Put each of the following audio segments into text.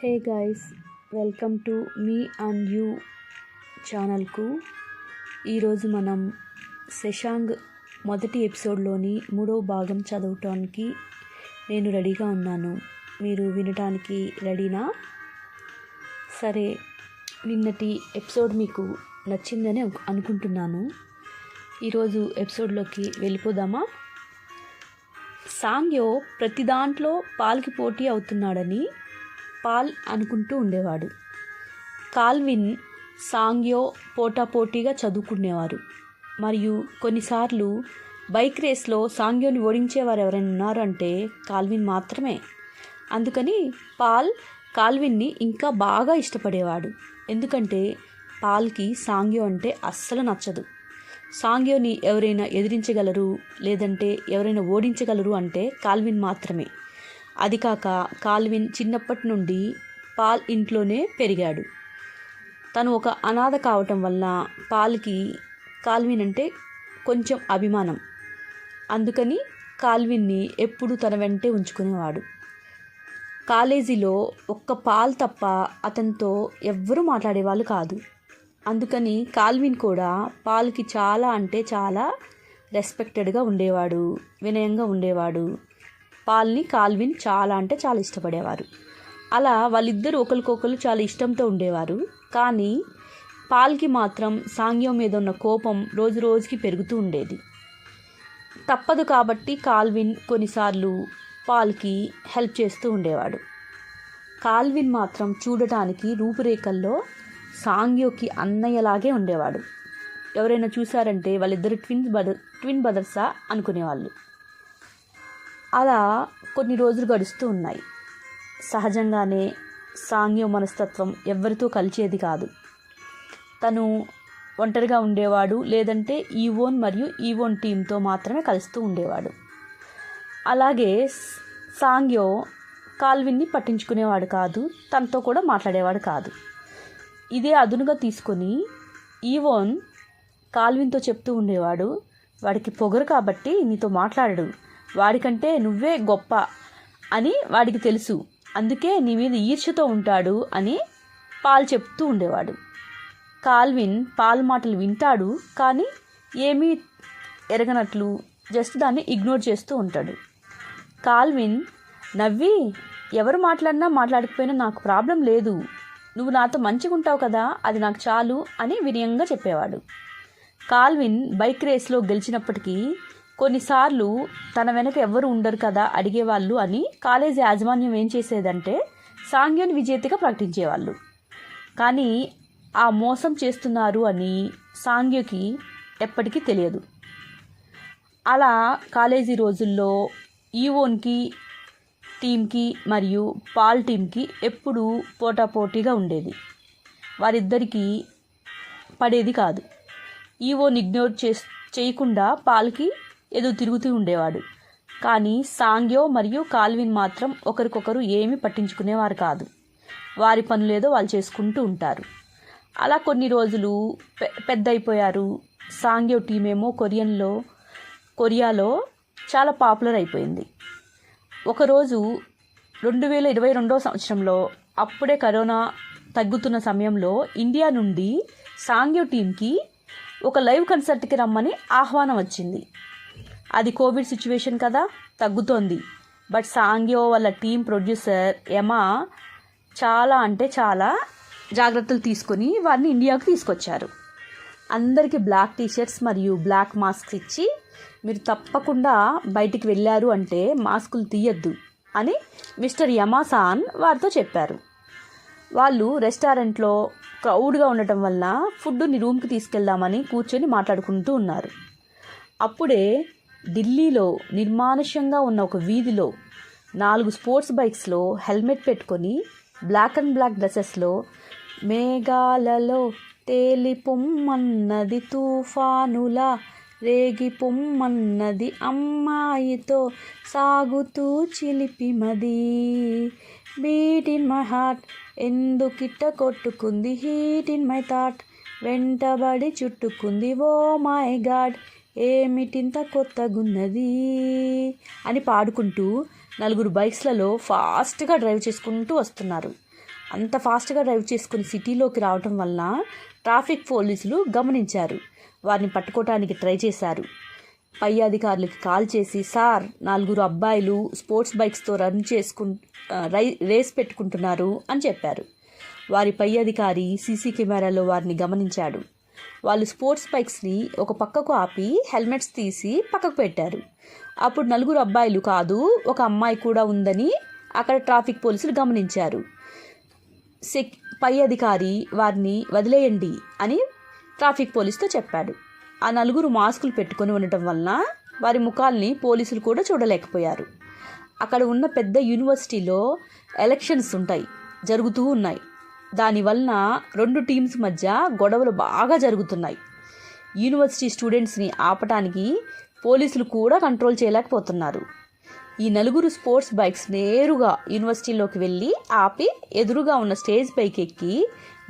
Hey guys welcome to me and you ఛానల్కు. ఈరోజు మనం శశాంగ్ మొదటి ఎపిసోడ్లోని మూడవ భాగం చదవటానికి నేను రెడీగా ఉన్నాను. మీరు వినటానికి రెడీనా? సరే నిన్నటి ఎపిసోడ్ మీకు నచ్చిందని అనుకుంటున్నాను. ఈరోజు ఎపిసోడ్లోకి వెళ్ళిపోదామా? సాంగ్యో ప్రతి దాంట్లో పాల్కి పోటీ అవుతున్నాడని పాల్ అనుకుంటూ ఉండేవాడు. కాల్విన్ సాంగ్యో పోటాపోటీగా చదువుకునేవారు. మరియు కొన్నిసార్లు బైక్ రేస్లో సాంగ్యోని ఓడించేవారు ఎవరైనా ఉన్నారు అంటే కాల్విన్ మాత్రమే. అందుకని పాల్ కాల్విన్ని ఇంకా బాగా ఇష్టపడేవాడు. ఎందుకంటే పాల్కి సాంగ్యో అంటే అస్సలు నచ్చదు. సాంగ్యోని ఎవరైనా ఎదిరించగలరు లేదంటే ఎవరైనా ఓడించగలరు అంటే కాల్విన్ మాత్రమే. అది కాక కాల్విన్ చిన్నప్పటి నుండి పాల్ ఇంట్లోనే పెరిగాడు. తను ఒక అనాథ కావటం వల్ల పాల్కి కాల్విన్ అంటే కొంచెం అభిమానం. అందుకని కాల్విన్ని ఎప్పుడు తన వెంటే ఉంచుకునేవాడు. కాలేజీలో ఒక్క పాల్ తప్ప అతనితో ఎవ్వరూ మాట్లాడేవాళ్ళు కాదు. అందుకని కాల్విన్ కూడా పాల్కి చాలా అంటే చాలా రెస్పెక్టెడ్గా ఉండేవాడు వినయంగా ఉండేవాడు. పాల్ని కాల్విన్ చాలా అంటే చాలా ఇష్టపడేవారు. అలా వాళ్ళిద్దరూ ఒకరికొకరు చాలా ఇష్టంతో ఉండేవారు. కానీ పాల్కి మాత్రం సాంగ్యం మీద ఉన్న కోపం రోజు రోజుకి పెరుగుతూ ఉండేది. తప్పదు కాబట్టి కాల్విన్ కొన్నిసార్లు పాల్కి హెల్ప్ చేస్తూ ఉండేవాడు. కాల్విన్ మాత్రం చూడటానికి రూపురేఖల్లో సాంగ్యోకి అన్నయ్యలాగే ఉండేవాడు. ఎవరైనా చూసారంటే వాళ్ళిద్దరు ట్విన్ బ్రదర్ ట్విన్ బ్రదర్సా అనుకునేవాళ్ళు. అలా కొన్ని రోజులు గడుస్తూ ఉన్నాయి. సహజంగానే సాంగ్యో మనస్తత్వం ఎవరితో కలిసేది కాదు. తను ఒంటరిగా ఉండేవాడు లేదంటే ఈవోన్ మరియు ఈవోన్ టీంతో మాత్రమే కలుస్తూ ఉండేవాడు. అలాగే సాంగ్యో కాల్విన్ని పట్టించుకునేవాడు కాదు తనతో కూడా మాట్లాడేవాడు కాదు. ఇదే అదునుగా తీసుకొని ఈవోన్ కాల్విన్తో చెప్తూ ఉండేవాడు వాడికి పొగరు కాబట్టి నీతో మాట్లాడడు. వాడికంటే నువ్వే గొప్ప అని వాడికి తెలుసు. అందుకే నీ మీద ఈర్ష్యతో ఉంటాడు అని పాల్ చెప్తూ ఉండేవాడు. కాల్విన్ పాల్ మాటలు వింటాడు కానీ ఏమీ ఎరగనట్లు జస్ట్ దాన్ని ఇగ్నోర్ చేస్తూ ఉంటాడు. కాల్విన్ నవ్వి ఎవరు మాట్లాడినా మాట్లాడకపోయినా నాకు ప్రాబ్లం లేదు. నువ్వు నాతో మంచిగా ఉంటావు కదా అది నాకు చాలు అని వినయంగా చెప్పేవాడు. కాల్విన్ బైక్ రేస్లో గెలిచినప్పటికీ కొన్నిసార్లు తన వెనక ఎవ్వరు ఉండరు కదా అడిగేవాళ్ళు అని కాలేజీ యాజమాన్యం ఏం చేసేదంటే సాంగ్యోని విజేతగా ప్రకటించేవాళ్ళు. కానీ ఆ మోసం చేస్తున్నారు అని సాంగ్యకి ఎప్పటికీ తెలియదు. అలా కాలేజీ రోజుల్లో ఈవోన్కి టీంకి మరియు పాల్ టీంకి ఎప్పుడూ పోటాపోటీగా ఉండేది. వారిద్దరికీ పడేది కాదు. ఈవోని ఇగ్నోర్ చేస్ చేయకుండా పాల్కి ఏదో తిరుగుతూ ఉండేవాడు. కానీ సాంగ్యో మరియు కాల్విన్ మాత్రం ఒకరికొకరు ఏమీ పట్టించుకునేవారు కాదు. వారి పనులేదో వాళ్ళు చేసుకుంటూ ఉంటారు. అలా కొన్ని రోజులు పె పెద్ద అయిపోయారు సాంగ్యో టీం ఏమో కొరియన్లో కొరియాలో చాలా పాపులర్ అయిపోయింది. ఒకరోజు రెండు వేల ఇరవై రెండో సంవత్సరంలో అప్పుడే కరోనా తగ్గుతున్న సమయంలో ఇండియా నుండి సాంగ్యో టీంకి ఒక లైవ్ కన్సర్ట్కి రమ్మని ఆహ్వానం వచ్చింది. అది కోవిడ్ సిచ్యువేషన్ కదా తగ్గుతోంది. బట్ సాంగ్యో వాళ్ళ టీం ప్రొడ్యూసర్ ఎమా చాలా అంటే చాలా జాగ్రత్తలు తీసుకొని వారిని ఇండియాకు తీసుకొచ్చారు. అందరికీ బ్లాక్ టీషర్ట్స్ మరియు బ్లాక్ మాస్క్స్ ఇచ్చి మీరు తప్పకుండా బయటికి వెళ్ళారు అంటే మాస్కులు తీయద్దు అని మిస్టర్ యమాసాన్ వారితో చెప్పారు. వాళ్ళు రెస్టారెంట్లో క్రౌడ్గా ఉండటం వల్ల ఫుడ్ని రూమ్కి తీసుకెళ్దామని కూర్చొని మాట్లాడుకుంటూ ఉన్నారు. అప్పుడే ఢిల్లీలో నిర్మానుష్యంగా ఉన్న ఒక వీధిలో నాలుగు స్పోర్ట్స్ బైక్స్లో హెల్మెట్ పెట్టుకొని బ్లాక్ అండ్ బ్లాక్ డ్రెస్సెస్లో మేఘాలలో తేలిపొమ్మన్నది తుఫానులా రేగి పొమ్మన్నది అమ్మాయితో సాగుతూ చిలిపిమది బీట్ ఇన్ మై హార్ట్ ఎందుకిట్ట కొట్టుకుంది? హీట్ ఇన్ మై థాట్ వెంటబడి చుట్టుకుంది. ఓ మై గాడ్ ఏమిటింత కొత్తగున్నది అని పాడుకుంటూ నలుగురు బైక్స్లలో ఫాస్ట్గా డ్రైవ్ చేసుకుంటూ వస్తున్నారు. అంత ఫాస్ట్గా డ్రైవ్ చేసుకుని సిటీలోకి రావటం వలన ట్రాఫిక్ పోలీసులు గమనించారు. వారిని పట్టుకోవటానికి ట్రై చేశారు. పై అధికారులకి కాల్ చేసి సార్ నలుగురు అబ్బాయిలు స్పోర్ట్స్ బైక్స్తో రన్ చేసుకు రై రేస్ పెట్టుకుంటున్నారు అని చెప్పారు. వారి పై అధికారి సీసీ కెమెరాలో వారిని గమనించాడు. వాళ్ళు స్పోర్ట్స్ బైక్స్ని ఒక పక్కకు ఆపి హెల్మెట్స్ తీసి పక్కకు పెట్టారు. అప్పుడు నలుగురు అబ్బాయిలు కాదు ఒక అమ్మాయి కూడా ఉందని అక్కడ ట్రాఫిక్ పోలీసులు గమనించారు. సెక్ పై అధికారి వారిని వదిలేయండి అని ట్రాఫిక్ పోలీసుతో చెప్పాడు. ఆ నలుగురు మాస్కులు పెట్టుకొని ఉండటం వలన వారి ముఖాల్ని పోలీసులు కూడా చూడలేకపోయారు. అక్కడ ఉన్న పెద్ద యూనివర్సిటీలో ఎలక్షన్స్ ఉంటాయి జరుగుతూ ఉన్నాయి. దానివలన రెండు టీమ్స్ మధ్య గొడవలు బాగా జరుగుతున్నాయి. యూనివర్సిటీ స్టూడెంట్స్ని ఆపటానికి పోలీసులు కూడా కంట్రోల్ చేయలేకపోతున్నారు. ఈ నలుగురు స్పోర్ట్స్ బైక్స్ నేరుగా యూనివర్సిటీలోకి వెళ్ళి ఆపి ఎదురుగా ఉన్న స్టేజ్ పైకి ఎక్కి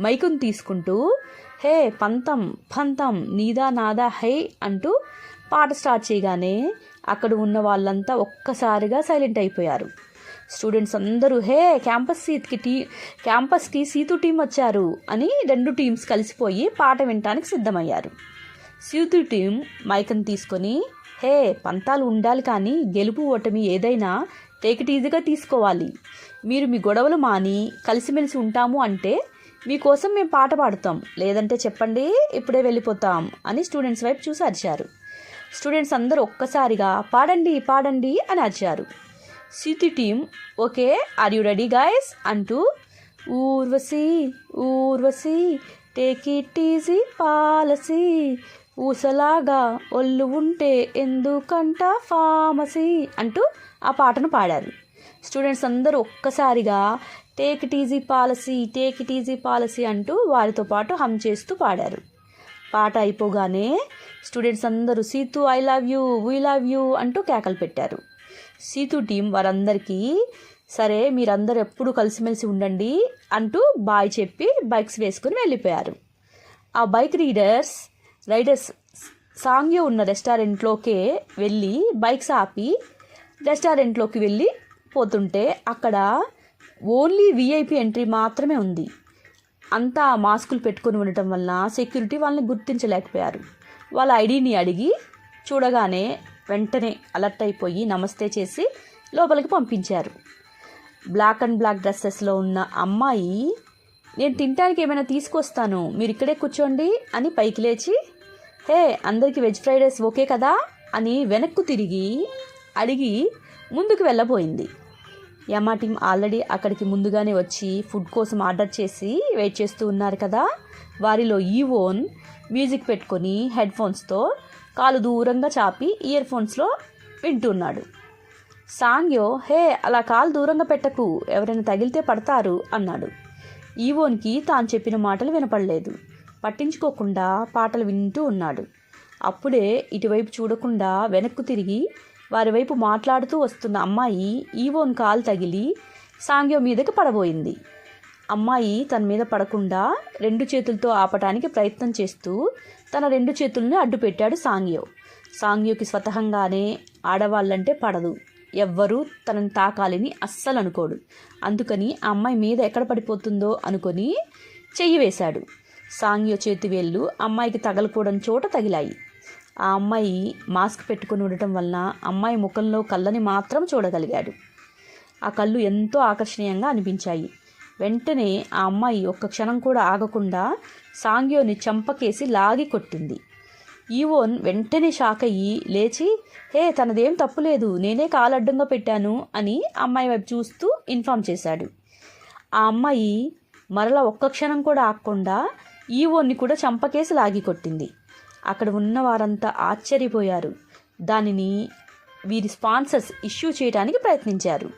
మైకును తీసుకుంటూ హే పంతం పంతం నీదా నాదా హై అంటూ పాట స్టార్ట్ చేయగానే అక్కడ ఉన్న వాళ్ళంతా ఒక్కసారిగా సైలెంట్ అయిపోయారు. స్టూడెంట్స్ అందరూ హే క్యాంపస్ సీట్కి టీ క్యాంపస్కి సీతు టీం వచ్చారు అని రెండు టీమ్స్ కలిసిపోయి పాట వినటానికి సిద్ధమయ్యారు. సీతు టీం మైకన్ తీసుకొని హే పంతాలు ఉండాలి కానీ గెలుపు ఓటమి ఏదైనా టేక్ ఈజీగా తీసుకోవాలి. మీరు మీ గొడవలు మాని కలిసిమెలిసి ఉంటాము అంటే మీకోసం మేము పాట పాడుతాం. లేదంటే చెప్పండి ఇప్పుడే వెళ్ళిపోతాం అని స్టూడెంట్స్ వైపు చూసి అరిచారు. స్టూడెంట్స్ అందరూ ఒక్కసారిగా పాడండి పాడండి అని అరిచారు. సీతి team okay are you ready guys అంటూ Urvashi Urvashi take it easy policy. ఊసలాగా ఒళ్ళు ఉంటే ఎందుకంట ఫామసీ అంటూ ఆ పాటను పాడారు. స్టూడెంట్స్ అందరూ ఒక్కసారిగా take it easy policy take it easy policy అంటూ వారితో పాటు హమ్ చేస్తూ పాడారు. పాట అయిపోగానే స్టూడెంట్స్ అందరూ Situ I love you we love you అంటూ కేకలు పెట్టారు. సీతు టీం వారందరికీ సరే మీరందరూ ఎప్పుడు కలిసిమెలిసి ఉండండి అంటూ బాయ్ చెప్పి బైక్స్ వేసుకుని వెళ్ళిపోయారు. ఆ బైక్ రీడర్స్ రైడర్స్ సాంగ్యో ఉన్న రెస్టారెంట్లోకే వెళ్ళి బైక్స్ ఆపి రెస్టారెంట్లోకి వెళ్ళి పోతుంటే అక్కడ ఓన్లీ విఐపి ఎంట్రీ మాత్రమే ఉంది. అంతా మాస్కులు పెట్టుకొని ఉండటం వలన సెక్యూరిటీ వాళ్ళని గుర్తించలేకపోయారు. వాళ్ళ ఐడిని అడిగి చూడగానే వెంటనే అలర్ట్ అయిపోయి నమస్తే చేసి లోపలికి పంపించారు. బ్లాక్ అండ్ బ్లాక్ డ్రెస్సెస్లో ఉన్న అమ్మాయి నేను తినడానికి ఏమైనా తీసుకొస్తాను మీరు ఇక్కడే కూర్చోండి అని పైకి లేచి హే అందరికీ వెజ్ ఫ్రైడ్ రైస్ ఓకే కదా? అని వెనక్కు తిరిగి అడిగి ముందుకు వెళ్ళబోయింది. యమా టీం ఆల్రెడీ అక్కడికి ముందుగానే వచ్చి ఫుడ్ కోసం ఆర్డర్ చేసి వెయిట్ చేస్తూ ఉన్నారు కదా. వారిలో ఈ ఓన్ మ్యూజిక్ పెట్టుకొని హెడ్ ఫోన్స్తో కాలు దూరంగా చాపి ఇయర్ ఫోన్స్లో వింటున్నాడు. సాంగ్యో హే అలా కాలు దూరంగా పెట్టకు ఎవరైనా తగిలితే పడతారు అన్నాడు. ఈవోన్కి తాను చెప్పిన మాటలు వినపడలేదు. పట్టించుకోకుండా పాటలు వింటూ ఉన్నాడు. అప్పుడే ఇటువైపు చూడకుండా వెనక్కు తిరిగి వారి వైపు మాట్లాడుతూ వస్తున్న అమ్మాయి ఈవోన్ కాలు తగిలి సాంగ్యో మీదకి పడబోయింది. అమ్మాయి తన మీద పడకుండా రెండు చేతులతో ఆపటానికి ప్రయత్నం చేస్తూ తన రెండు చేతుల్ని అడ్డు పెట్టాడు సాంగ్యో. సాంగ్యోకి స్వతహంగానే ఆడవాళ్ళంటే పడదు. ఎవ్వరూ తనని తాకాలని అస్సలు అనుకోడు. అందుకని ఆ అమ్మాయి మీద ఎక్కడ పడిపోతుందో అనుకొని చెయ్యి వేశాడు. సాంగ్యో చేతి వేళ్ళు అమ్మాయికి తగలకూడని చోట తగిలాయి. ఆ అమ్మాయి మాస్క్ పెట్టుకుని ఉండటం వలన అమ్మాయి ముఖంలో కళ్ళని మాత్రం చూడగలిగాడు. ఆ కళ్ళు ఎంతో ఆకర్షణీయంగా అనిపించాయి. వెంటనే ఆ అమ్మాయి ఒక్క క్షణం కూడా ఆగకుండా సాంగ్యోని చంపకేసి లాగి కొట్టింది. ఈవోన్ వెంటనే షాక్ అయ్యి లేచి హే తనదేం తప్పులేదు నేనే కాలడ్డంగా పెట్టాను అని అమ్మాయి వైపు చూస్తూ ఇన్ఫామ్ చేశాడు. ఆ అమ్మాయి మరలా ఒక్క క్షణం కూడా ఆగకుండా ఈవోన్ని కూడా చంపకేసి లాగి కొట్టింది. అక్కడ ఉన్న వారంతా ఆశ్చర్యపోయారు. దానిని వీరి స్పాన్సర్స్ ఇష్యూ చేయడానికి ప్రయత్నించారు.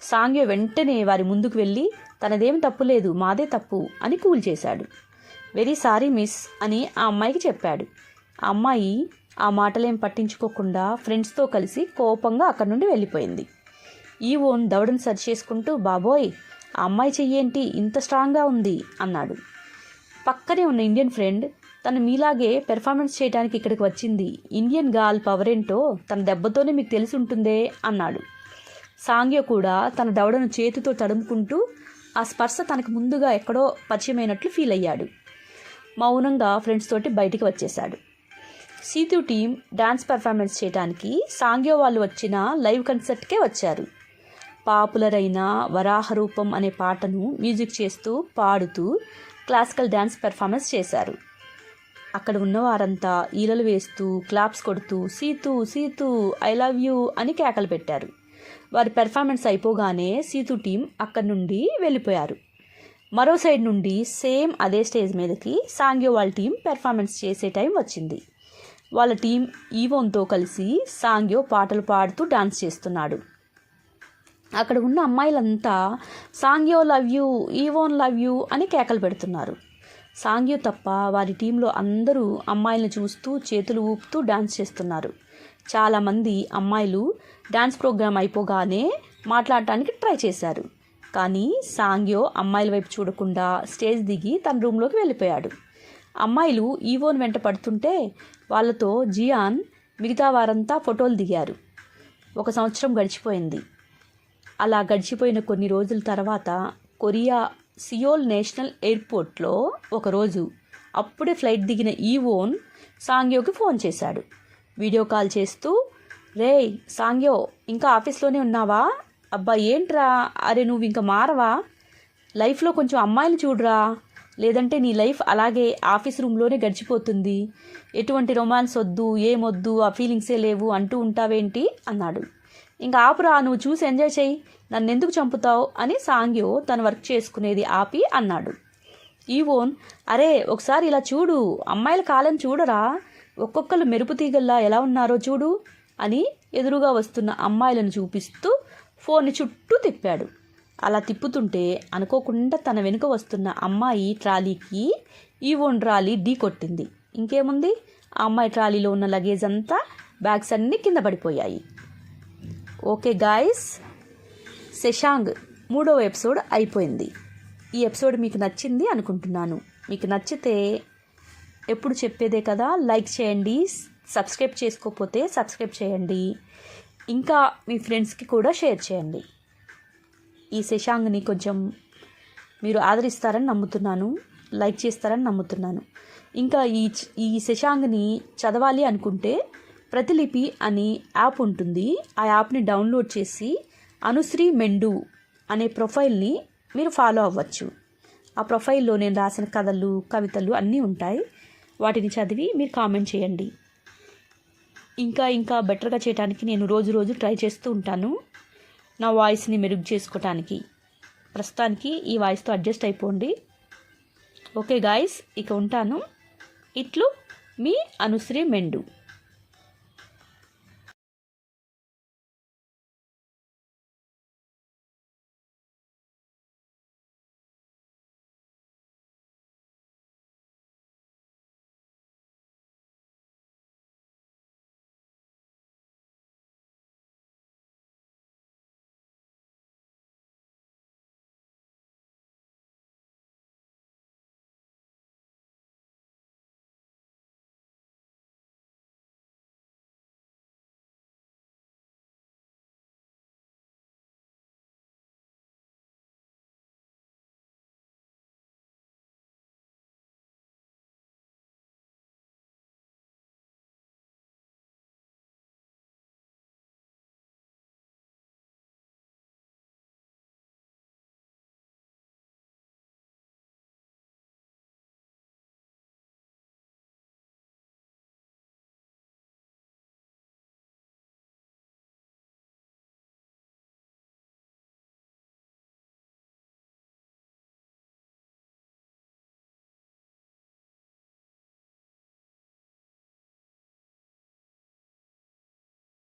సాంగ్య వెంటనే వారి ముందుకు వెళ్ళి తనదేం తప్పు లేదు మాదే తప్పు అని కూల్ చేశాడు. వెరీ సారీ మిస్ అని ఆ అమ్మాయికి చెప్పాడు. ఆ అమ్మాయి ఆ మాటలేం పట్టించుకోకుండా ఫ్రెండ్స్తో కలిసి కోపంగా అక్కడి నుండి వెళ్ళిపోయింది. ఈ ఓన్ దవడను సరి చేసుకుంటూ బాబోయ్ ఆ అమ్మాయి చెయ్యేంటి ఇంత స్ట్రాంగ్గా ఉంది అన్నాడు. పక్కనే ఉన్న ఇండియన్ ఫ్రెండ్ తను మీలాగే పెర్ఫార్మెన్స్ చేయడానికి ఇక్కడికి వచ్చింది. ఇండియన్ గాల్ పవర్ ఏంటో తన దెబ్బతోనే మీకు తెలిసి ఉంటుందే అన్నాడు. సాంగ్య కూడా తన దవడను చేతితో తడుముకుంటూ ఆ స్పర్శ తనకు ముందుగా ఎక్కడో పరిచయమైనట్లు ఫీల్ అయ్యాడు. మౌనంగా ఫ్రెండ్స్ తోటి బయటికి వచ్చేశాడు. సీతు టీం డాన్స్ పెర్ఫార్మెన్స్ చేయడానికి సాంగ్యో వాళ్ళు వచ్చిన లైవ్ కన్సర్ట్కే వచ్చారు. పాపులర్ అయిన వరాహ రూపం అనే పాటను మ్యూజిక్ చేస్తూ పాడుతూ క్లాసికల్ డ్యాన్స్ పెర్ఫార్మెన్స్ చేశారు. అక్కడ ఉన్నవారంతా ఈలలు వేస్తూ క్లాప్స్ కొడుతూ Seethu Seethu I love you అని కేకలు పెట్టారు. వారి పెర్ఫార్మెన్స్ అయిపోగానే సీతు టీం అక్కడి నుండి వెళ్ళిపోయారు. మరో సైడ్ నుండి సేమ్ అదే స్టేజ్ మీదకి సాంగ్యో వాళ్ళ టీం పెర్ఫార్మెన్స్ చేసే టైం వచ్చింది. వాళ్ళ టీం ఈవోన్తో కలిసి సాంగ్యో పాటలు పాడుతూ డాన్స్ చేస్తున్నాడు. అక్కడ ఉన్న అమ్మాయిలంతా సాంగ్యో లవ్ యూ ఈవోన్ లవ్ యూ అని కేకలు పెడుతున్నారు. సాంగ్యో తప్ప వారి టీంలో అందరూ అమ్మాయిలను చూస్తూ చేతులు ఊపుతూ డాన్స్ చేస్తున్నారు. చాలామంది అమ్మాయిలు డాన్స్ ప్రోగ్రామ్ అయిపోగానే మాట్లాడటానికి ట్రై చేశారు. కానీ సాంగ్యో అమ్మాయిల వైపు చూడకుండా స్టేజ్ దిగి తన రూమ్లోకి వెళ్ళిపోయాడు. అమ్మాయిలు ఈవోన్ వెంట పడుతుంటే వాళ్ళతో జియాన్ మిగతా వారంతా ఫోటోలు దిగారు. ఒక సంవత్సరం గడిచిపోయింది. అలా గడిచిపోయిన కొన్ని రోజుల తర్వాత కొరియా సియోల్ నేషనల్ ఎయిర్పోర్ట్లో ఒకరోజు అప్పుడే ఫ్లైట్ దిగిన ఈవోన్ సాంగ్యోకి ఫోన్ చేశాడు. వీడియో కాల్ చేస్తూ రే సాంగ్యో ఇంకా ఆఫీస్లోనే ఉన్నావా? అబ్బా ఏంట్రా? అరే నువ్వు ఇంకా మారవా? లైఫ్లో కొంచెం అమ్మాయిని చూడరా? లేదంటే నీ లైఫ్ అలాగే ఆఫీస్ రూమ్లోనే గడిచిపోతుంది. ఎటువంటి రొమాన్స్ వద్దు ఏమొద్దు ఆ ఫీలింగ్సే లేవు అంటూ ఉంటావేంటి? అన్నాడు. ఇంకా ఆపురా నువ్వు చూసి ఎంజాయ్ చేయి. నన్ను ఎందుకు చంపుతావు? అని సాంగ్యో తను వర్క్ చేసుకునేది ఆపి అన్నాడు. ఈవోన్ అరే ఒకసారి ఇలా చూడు. అమ్మాయిల కాలం చూడరా? ఒక్కొక్కరు మెరుపు తీగల్లా ఎలా ఉన్నారో చూడు అని ఎదురుగా వస్తున్న అమ్మాయిలను చూపిస్తూ ఫోన్ని చుట్టూ తిప్పాడు. అలా తిప్పుతుంటే అనుకోకుండా తన వెనుక వస్తున్న అమ్మాయి ట్రాలీకి ఈ ఓన్ ట్రాలీ ఢీ కొట్టింది. ఇంకేముంది? ఆ అమ్మాయి ట్రాలీలో ఉన్న లగేజ్ అంతా బ్యాగ్స్ అన్నీ కింద పడిపోయాయి. ఓకే గాయస్ శశాంగ్ మూడవ ఎపిసోడ్ అయిపోయింది. ఈ ఎపిసోడ్ మీకు నచ్చింది అనుకుంటున్నాను. మీకు నచ్చితే ఎప్పుడు చెప్పేదే కదా లైక్ చేయండి సబ్స్క్రైబ్ చేసుకోకపోతే సబ్స్క్రైబ్ చేయండి. ఇంకా మీ ఫ్రెండ్స్కి కూడా షేర్ చేయండి. ఈ శశాంగ్ని కొంచెం మీరు ఆదరిస్తారని నమ్ముతున్నాను లైక్ చేస్తారని నమ్ముతున్నాను. ఇంకా ఈ ఈ శశాంగ్ని చదవాలి అనుకుంటే ప్రతిలిపి అని యాప్ ఉంటుంది. ఆ యాప్ని డౌన్లోడ్ చేసి అనుశ్రీ మెండు అనే ప్రొఫైల్ని మీరు ఫాలో అవ్వచ్చు. ఆ ప్రొఫైల్లో నేను రాసిన కథలు కవితలు అన్నీ ఉంటాయి. వాటిని చదివి మీరు కామెంట్ చేయండి. ఇంకా ఇంకా బెటర్గా చేయడానికి నేను రోజు రోజు ట్రై చేస్తూ ఉంటాను. నా వాయిస్ని మెరుగు చేసుకోవటానికి ప్రస్తుతానికి ఈ వాయిస్తో అడ్జస్ట్ అయిపోండి. ఓకే గాయస్ ఇక ఉంటాను. ఇట్లు మీ అనుశ్రీ మెండు.